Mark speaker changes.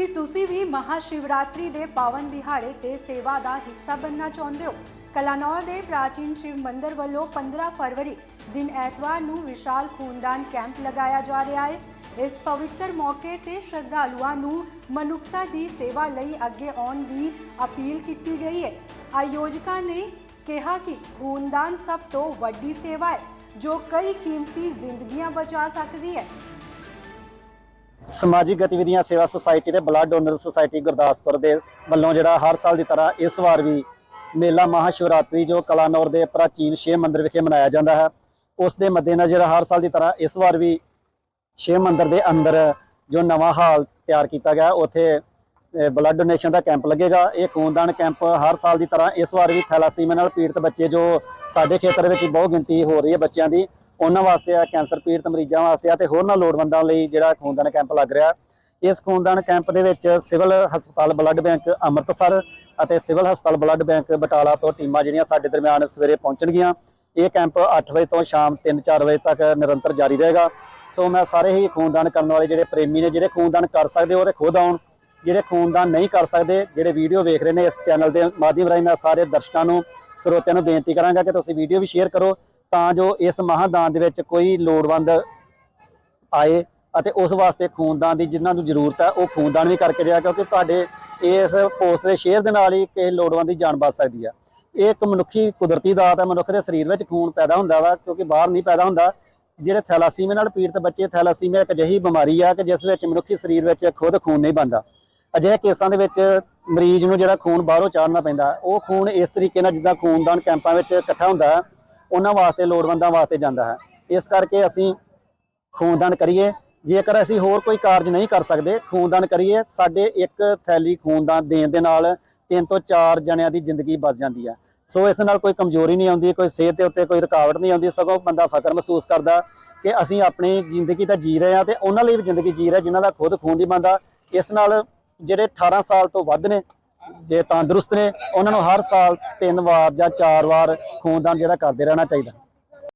Speaker 1: ਕਿ ਤੁਸੀਂ ਵੀ ਮਹਾਸ਼ਿਵਰਾਤਰੀ ਦੇ ਪਾਵਨ ਦਿਹਾੜੇ ਤੇ ਸੇਵਾ ਦਾ ਹਿੱਸਾ ਬਣਨਾ ਚਾਹੁੰਦੇ ਹੋ? ਕਲਾਨੌਰ ਦੇ ਪ੍ਰਾਚੀਨ ਸ਼ਿਵ ਮੰਦਿਰ ਵੱਲੋਂ 15 ਫਰਵਰੀ ਦਿਨ ਐਤਵਾਰ ਨੂੰ ਵਿਸ਼ਾਲ ਖੂਨਦਾਨ ਕੈਂਪ ਲਗਾਇਆ ਜਾ ਰਿਹਾ ਹੈ। ਇਸ ਪਵਿੱਤਰ ਮੌਕੇ ਤੇ ਸ਼ਰਧਾਲੂਆਂ ਨੂੰ ਮਨੁੱਖਤਾ ਦੀ ਸੇਵਾ ਲਈ ਅੱਗੇ ਆਉਣ ਦੀ ਅਪੀਲ ਕੀਤੀ ਗਈ ਹੈ। ਆਯੋਜਕਾਂ ਨੇ ਕਿਹਾ ਕਿ ਖੂਨਦਾਨ ਸਭ ਤੋਂ ਵੱਡੀ ਸੇਵਾ ਹੈ, ਜੋ ਕਈ ਕੀਮਤੀ ਜ਼ਿੰਦਗੀਆਂ ਬਚਾ ਸਕਦੀ ਹੈ।
Speaker 2: ਸਮਾਜਿਕ ਗਤੀਵਿਧੀਆਂ, ਸੇਵਾ ਸੁਸਾਇਟੀ ਤੇ ਬਲੱਡ ਡੋਨਰ ਸੁਸਾਇਟੀ ਗੁਰਦਾਸਪੁਰ ਦੇ ਵੱਲੋਂ ਜਿਹੜਾ ਹਰ ਸਾਲ ਦੀ ਤਰ੍ਹਾਂ ਇਸ ਵਾਰ ਵੀ ਮੇਲਾ ਮਹਾਸ਼ਿਵਰਾਤਰੀ, ਜੋ ਕਲਾਨੌਰ ਦੇ ਪ੍ਰਾਚੀਨ ਸ਼ਿਵ ਮੰਦਿਰ ਵਿਖੇ ਮਨਾਇਆ ਜਾਂਦਾ ਹੈ, ਉਸ ਦੇ ਮੱਦੇਨਜ਼ਰ ਹਰ ਸਾਲ ਦੀ ਤਰ੍ਹਾਂ ਇਸ ਵਾਰ ਵੀ ਸ਼ਿਵ ਮੰਦਿਰ ਦੇ ਅੰਦਰ ਜੋ ਨਵਾਂ ਹਾਲ ਤਿਆਰ ਕੀਤਾ ਗਿਆ, ਉੱਥੇ ਬਲੱਡ ਡੋਨੇਸ਼ਨ ਦਾ ਕੈਂਪ ਲੱਗੇਗਾ। ਇਹ ਖੂਨਦਾਨ ਕੈਂਪ ਹਰ ਸਾਲ ਦੀ ਤਰ੍ਹਾਂ ਇਸ ਵਾਰ ਵੀ ਥੈਲਾਸੀਮੀਆ ਨਾਲ ਪੀੜਤ ਬੱਚੇ, ਜੋ ਸਾਡੇ ਖੇਤਰ ਵਿੱਚ ਬਹੁਤ ਗਿਣਤੀ ਹੋ ਰਹੀ ਹੈ ਬੱਚਿਆਂ ਦੀ ਉਹਨਾਂ ਵਾਸਤੇ ਆ, ਕੈਂਸਰ ਪੀੜਤ ਮਰੀਜ਼ਾਂ ਵਾਸਤੇ ਆ ਤੇ ਹੋਰਨਾਂ ਲੋੜਵੰਦਾਂ ਲਈ ਜਿਹੜਾ ਖੂਨਦਾਨ ਕੈਂਪ ਲੱਗ ਰਿਹਾ। ਇਸ ਖੂਨਦਾਨ ਕੈਂਪ ਦੇ ਵਿੱਚ ਸਿਵਲ ਹਸਪਤਾਲ ਬਲੱਡ ਬੈਂਕ ਅੰਮ੍ਰਿਤਸਰ ਅਤੇ ਸਿਵਲ ਹਸਪਤਾਲ ਬਲੱਡ ਬੈਂਕ ਬਟਾਲਾ ਤੋਂ ਟੀਮਾਂ ਜਿਹੜੀਆਂ ਸਾਡੇ ਦਰਮਿਆਨ ਸਵੇਰੇ ਪਹੁੰਚਣਗੀਆਂ। ਇਹ ਕੈਂਪ 8 ਵਜੇ ਤੋਂ ਸ਼ਾਮ 3-4 ਵਜੇ ਤੱਕ ਨਿਰੰਤਰ ਜਾਰੀ ਰਹੇਗਾ। ਸੋ ਮੈਂ ਸਾਰੇ ਹੀ ਖੂਨਦਾਨ ਕਰਨ ਵਾਲੇ ਜਿਹੜੇ ਪ੍ਰੇਮੀ ਨੇ, ਜਿਹੜੇ ਖੂਨਦਾਨ ਕਰ ਸਕਦੇ ਉਹ ਤੇ ਖੁਦ ਆਉਣ, ਜਿਹੜੇ ਖੂਨਦਾਨ ਨਹੀਂ ਕਰ ਸਕਦੇ, ਜਿਹੜੇ ਵੀਡੀਓ ਵੇਖ ਰਹੇ ਨੇ ਇਸ ਚੈਨਲ ਦੇ ਮਾਧਿਅਮ ਰਾਹੀਂ ਮੈਂ ਸਾਰੇ ਦਰਸ਼ਕਾਂ ਨੂੰ, ਸਰੋਤਿਆਂ ਨੂੰ ਬੇਨਤੀ ਕਰਾਂਗਾ ਕਿ ਤੁਸੀਂ ਵੀਡੀਓ ਵੀ ਸ਼ੇਅਰ ਕਰੋ। ਤਾਂ ਜੋ ਇਸ ਮਹਾਦਾਨ ਦੇ ਵਿੱਚ ਕੋਈ ਲੋੜਵੰਦ ਆਏ ਅਤੇ ਉਸ ਵਾਸਤੇ ਖੂਨਦਾਨ ਦੀ ਜਿਨ੍ਹਾਂ ਨੂੰ ਜ਼ਰੂਰਤ ਹੈ, ਉਹ ਖੂਨਦਾਨ ਵੀ ਕਰਕੇ ਜਾਇਆ ਕਿਉਂਕਿ ਤੁਹਾਡੇ ਇਸ ਪੋਸਟ ਦੇ ਸ਼ੇਅਰ ਦੇ ਨਾਲ ਹੀ ਕਿਸੇ ਲੋੜਵੰਦ ਦੀ ਜਾਨ ਬਚ ਸਕਦੀ ਆ। ਇਹ ਇੱਕ ਮਨੁੱਖੀ ਕੁਦਰਤੀ ਦਾਤ ਹੈ ਮਨੁੱਖ ਦੇ ਸਰੀਰ ਵਿੱਚ ਖੂਨ ਪੈਦਾ ਹੁੰਦਾ ਵਾ, ਕਿਉਂਕਿ ਬਾਹਰ ਨਹੀਂ ਪੈਦਾ ਹੁੰਦਾ। ਜਿਹੜੇ ਥੈਲਾਸੀਮੀਆ ਨਾਲ ਪੀੜਤ ਬੱਚੇ, ਥੈਲਾਸੀਮੀਆ ਇੱਕ ਅਜਿਹੀ ਬਿਮਾਰੀ ਆ ਕਿ ਜਿਸ ਵਿੱਚ ਮਨੁੱਖੀ ਸਰੀਰ ਵਿੱਚ ਖੁਦ ਖੂਨ ਨਹੀਂ ਬਣਦਾ। ਅਜਿਹੇ ਕੇਸਾਂ ਦੇ ਵਿੱਚ ਮਰੀਜ਼ ਨੂੰ ਜਿਹੜਾ ਖੂਨ ਬਾਹਰੋਂ ਚਾੜਨਾ ਪੈਂਦਾ, ਉਹ ਖੂਨ ਇਸ ਤਰੀਕੇ ਨਾਲ ਜਿੱਦਾਂ ਖੂਨਦਾਨ ਕੈਂਪਾਂ ਵਿੱਚ ਇਕੱਠਾ ਹੁੰਦਾ ਉਹਨਾਂ ਵਾਸਤੇ ਲੋੜਵੰਦਾਂ ਵਾਸਤੇ ਜਾਂਦਾ ਹੈ। ਇਸ ਕਰਕੇ ਅਸੀਂ ਖੂਨਦਾਨ ਕਰੀਏ। ਜੇਕਰ ਅਸੀਂ ਹੋਰ ਕੋਈ ਕਾਰਜ ਨਹੀਂ ਕਰ ਸਕਦੇ, ਖੂਨਦਾਨ ਕਰੀਏ। ਸਾਡੇ ਇੱਕ ਥੈਲੀ ਖੂਨਦਾਨ ਦੇਣ ਦੇ ਨਾਲ ਤਿੰਨ ਤੋਂ ਚਾਰ ਜਣਿਆਂ ਦੀ ਜ਼ਿੰਦਗੀ ਬਚ ਜਾਂਦੀ ਹੈ। ਸੋ ਇਸ ਨਾਲ ਕੋਈ ਕਮਜ਼ੋਰੀ ਨਹੀਂ ਆਉਂਦੀ, ਕੋਈ ਸਿਹਤ ਦੇ ਉੱਤੇ ਕੋਈ ਰੁਕਾਵਟ ਨਹੀਂ ਆਉਂਦੀ। ਸਗੋਂ ਬੰਦਾ ਫਕਰ ਮਹਿਸੂਸ ਕਰਦਾ ਕਿ ਅਸੀਂ ਆਪਣੀ ਜ਼ਿੰਦਗੀ ਤਾਂ ਜੀ ਰਹੇ ਹਾਂ ਤੇ ਉਹਨਾਂ ਲਈ ਵੀ ਜ਼ਿੰਦਗੀ ਜੀ ਰਹੇ, ਜਿਨ੍ਹਾਂ ਦਾ ਖੁਦ ਖੂਨ ਨਹੀਂ ਬਣਦਾ। ਇਸ ਨਾਲ ਜਿਹੜੇ 18 ਸਾਲ ਤੋਂ ਵੱਧ ਨੇ ਜੇ ਤੰਦਰੁਸਤ ਨੇ, ਉਹਨਾਂ ਨੂੰ ਹਰ ਸਾਲ ਤਿੰਨ ਵਾਰ ਜਾਂ ਚਾਰ ਵਾਰ ਖੂਨਦਾਨ ਜਿਹੜਾ ਕਰਦੇ ਰਹਿਣਾ ਚਾਹੀਦਾ।